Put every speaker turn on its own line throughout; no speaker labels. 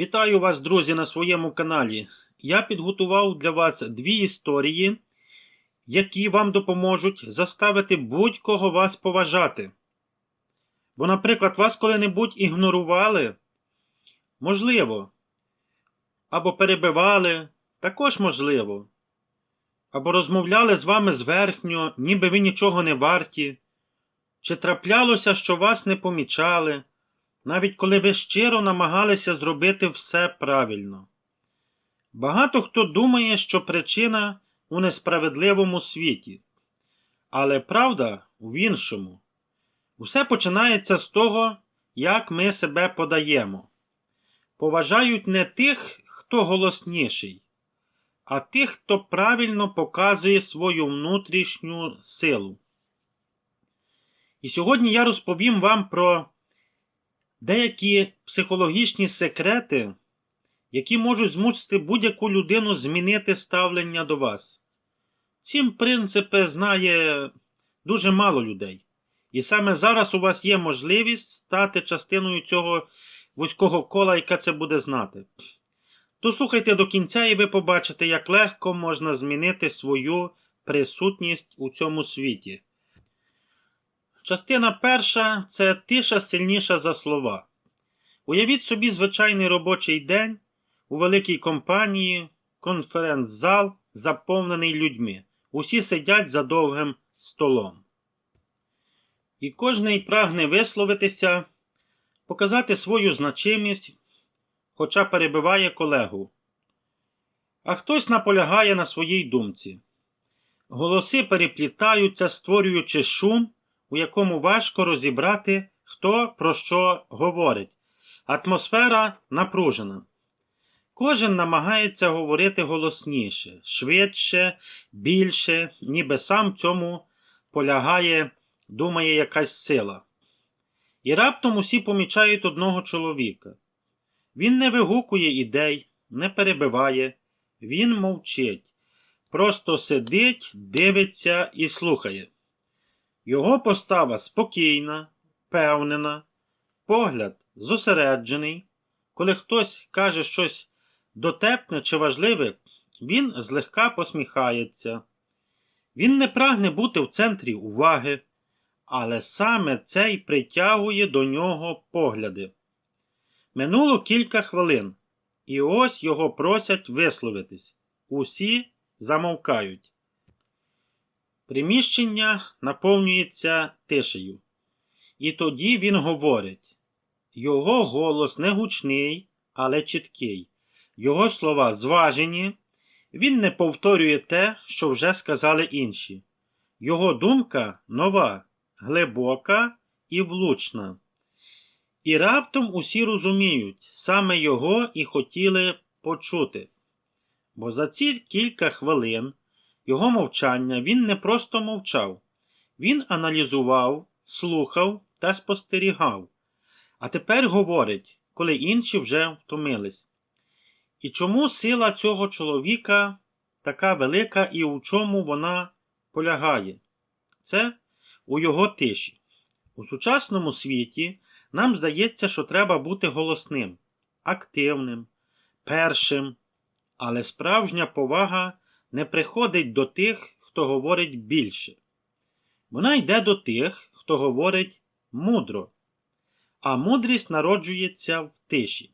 Вітаю вас, друзі, на своєму каналі. Я підготував для вас дві історії, які вам допоможуть заставити будь-кого вас поважати. Бо, наприклад, вас коли-небудь ігнорували, можливо, або перебивали, також можливо, або розмовляли з вами зверхньо, ніби ви нічого не варті, чи траплялося, що вас не помічали навіть коли ви щиро намагалися зробити все правильно. Багато хто думає, що причина у несправедливому світі, але правда в іншому. Усе починається з того, як ми себе подаємо. Поважають не тих, хто голосніший, а тих, хто правильно показує свою внутрішню силу. І сьогодні я розповім вам про деякі психологічні секрети, які можуть змусити будь-яку людину змінити ставлення до вас. Ці принципи знає дуже мало людей. І саме зараз у вас є можливість стати частиною цього вузького кола, яка це буде знати. Дослухайте до кінця, і ви побачите, як легко можна змінити свою присутність у цьому світі. Частина перша це тиша сильніша за слова. Уявіть собі звичайний робочий день у великій компанії, конференц-зал, заповнений людьми. Усі сидять за довгим столом. І кожний прагне висловитися, показати свою значимість, хоча перебиває колегу. А хтось наполягає на своїй думці. Голоси переплітаються, створюючи шум у якому важко розібрати, хто про що говорить. Атмосфера напружена. Кожен намагається говорити голосніше, швидше, більше, ніби сам цьому полягає, думає якась сила. І раптом усі помічають одного чоловіка. Він не вигукує ідей, не перебиває, він мовчить, просто сидить, дивиться і слухає. Його постава спокійна, впевнена, погляд зосереджений. Коли хтось каже щось дотепне чи важливе, він злегка посміхається. Він не прагне бути в центрі уваги, але саме це й притягує до нього погляди. Минуло кілька хвилин, і ось його просять висловитись. Усі замовкають. Приміщення наповнюється тишею. І тоді він говорить. Його голос не гучний, але чіткий. Його слова зважені, він не повторює те, що вже сказали інші. Його думка нова, глибока і влучна. І раптом усі розуміють, саме його і хотіли почути. Бо за ці кілька хвилин його мовчання він не просто мовчав, він аналізував, слухав та спостерігав, а тепер говорить, коли інші вже втомились. І чому сила цього чоловіка така велика і у чому вона полягає? Це у його тиші. У сучасному світі нам здається, що треба бути голосним, активним, першим, але справжня повага не приходить до тих, хто говорить більше. Вона йде до тих, хто говорить мудро, а мудрість народжується в тиші.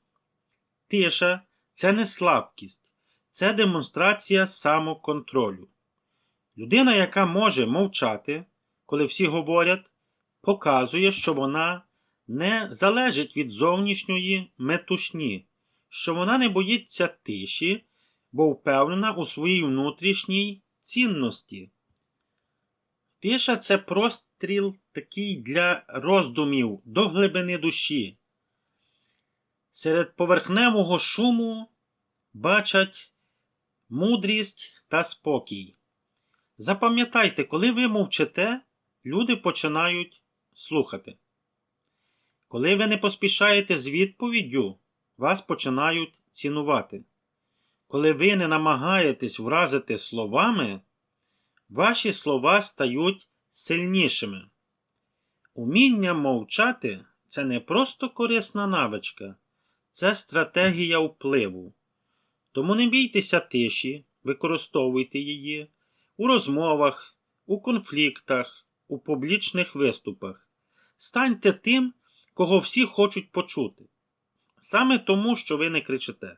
Тиша це не слабкість, це демонстрація самоконтролю. Людина, яка може мовчати, коли всі говорять, показує, що вона не залежить від зовнішньої метушні, що вона не боїться тиші бо впевнена у своїй внутрішній цінності. Тиша це простріл такий для роздумів до глибини душі. Серед поверхневого шуму бачать мудрість та спокій. Запам'ятайте, коли ви мовчите, люди починають слухати. Коли ви не поспішаєте з відповіддю, вас починають цінувати. Коли ви не намагаєтесь вразити словами, ваші слова стають сильнішими. Уміння мовчати це не просто корисна навичка, це стратегія впливу. Тому не бійтеся тиші, використовуйте її у розмовах, у конфліктах, у публічних виступах. Станьте тим, кого всі хочуть почути, саме тому, що ви не кричите.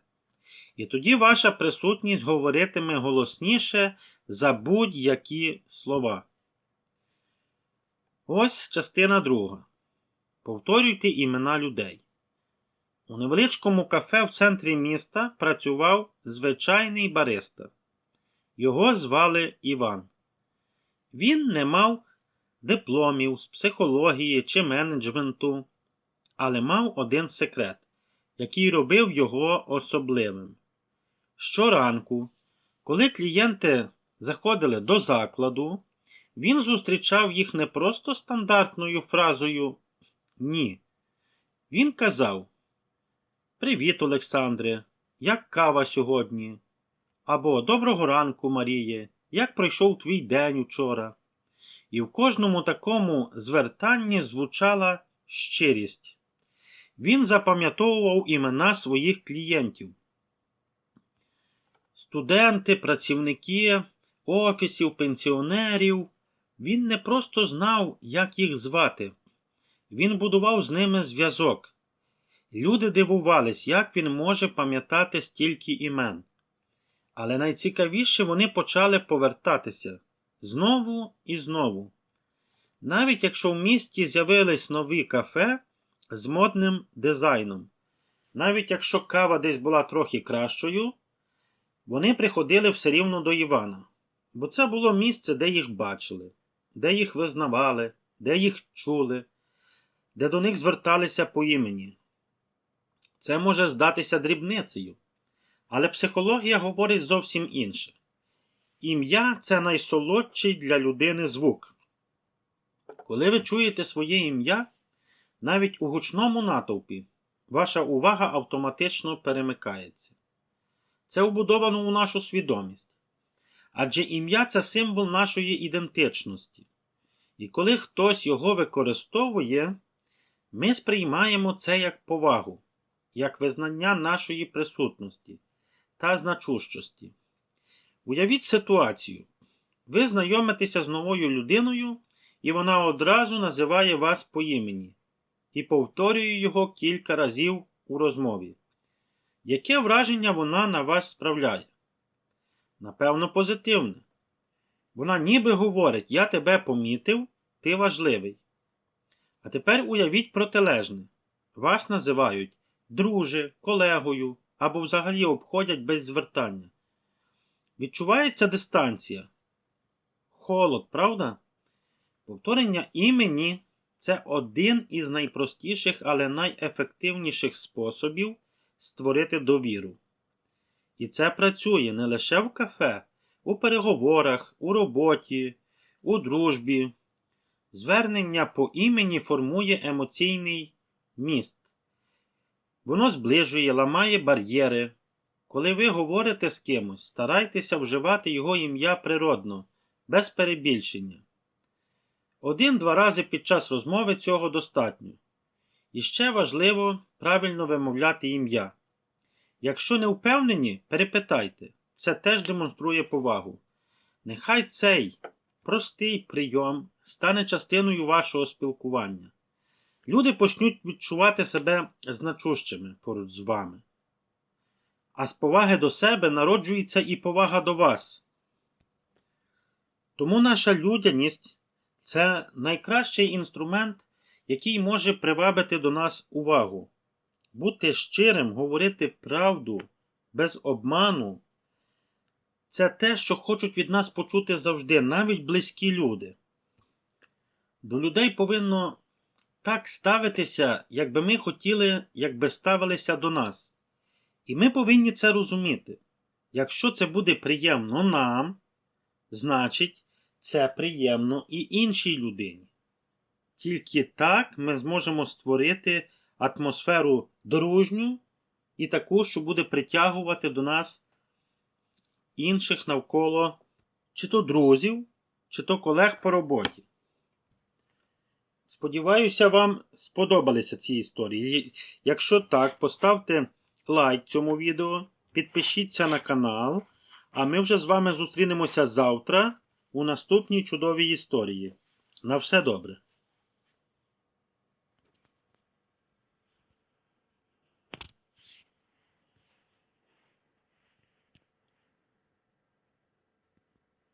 І тоді ваша присутність говоритиме голосніше за будь-які слова. Ось частина друга. Повторюйте імена людей. У невеличкому кафе в центрі міста працював звичайний бариста. Його звали Іван. Він не мав дипломів з психології чи менеджменту, але мав один секрет, який робив його особливим. Щоранку, коли клієнти заходили до закладу, він зустрічав їх не просто стандартною фразою Ні. Він казав Привіт, Олександре, як кава сьогодні? Або Доброго ранку, Маріє, як пройшов твій день учора? І в кожному такому звертанні звучала щирість. Він запам'ятовував імена своїх клієнтів. Студенти, працівники, офісів, пенсіонерів. Він не просто знав, як їх звати. Він будував з ними зв'язок. Люди дивувались, як він може пам'ятати стільки імен. Але найцікавіше вони почали повертатися знову і знову. Навіть якщо в місті з'явились нові кафе з модним дизайном, навіть якщо кава десь була трохи кращою, вони приходили все рівно до Івана, бо це було місце, де їх бачили, де їх визнавали, де їх чули, де до них зверталися по імені. Це може здатися дрібницею, але психологія говорить зовсім інше. Ім'я це найсолодший для людини звук. Коли ви чуєте своє ім'я, навіть у гучному натовпі, ваша увага автоматично перемикається. Це вбудовано у нашу свідомість. Адже ім'я це символ нашої ідентичності. І коли хтось його використовує, ми сприймаємо це як повагу, як визнання нашої присутності та значущості. Уявіть ситуацію. Ви знайомитеся з новою людиною, і вона одразу називає вас по імені і повторює його кілька разів у розмові. Яке враження вона на вас справляє? Напевно, позитивне. Вона ніби говорить, я тебе помітив, ти важливий. А тепер уявіть протилежне. Вас називають друже, колегою або взагалі обходять без звертання. Відчувається дистанція? Холод, правда? Повторення імені це один із найпростіших, але найефективніших способів створити довіру. І це працює не лише в кафе, у переговорах, у роботі, у дружбі. Звернення по імені формує емоційний міст. Воно зближує, ламає бар'єри. Коли ви говорите з кимось, старайтеся вживати його ім'я природно, без перебільшення. Один-два рази під час розмови цього достатньо. І ще важливо правильно вимовляти ім'я. Якщо не впевнені, перепитайте, це теж демонструє повагу. Нехай цей простий прийом стане частиною вашого спілкування. Люди почнуть відчувати себе значущими поруч з вами. А з поваги до себе народжується і повага до вас. Тому наша людяність це найкращий інструмент, який може привабити до нас увагу. Бути щирим, говорити правду без обману це те, що хочуть від нас почути завжди, навіть близькі люди. До людей повинно так ставитися, якби ми хотіли, якби ставилися до нас. І ми повинні це розуміти. Якщо це буде приємно нам, значить, це приємно і іншій людині. Тільки так ми зможемо створити атмосферу дружню і таку, що буде притягувати до нас інших навколо чи то друзів, чи то колег по роботі. Сподіваюся, вам сподобалися ці історії. Якщо так, поставте лайк цьому відео, підпишіться на канал, а ми вже з вами зустрінемося завтра у наступній чудовій історії. На все добре!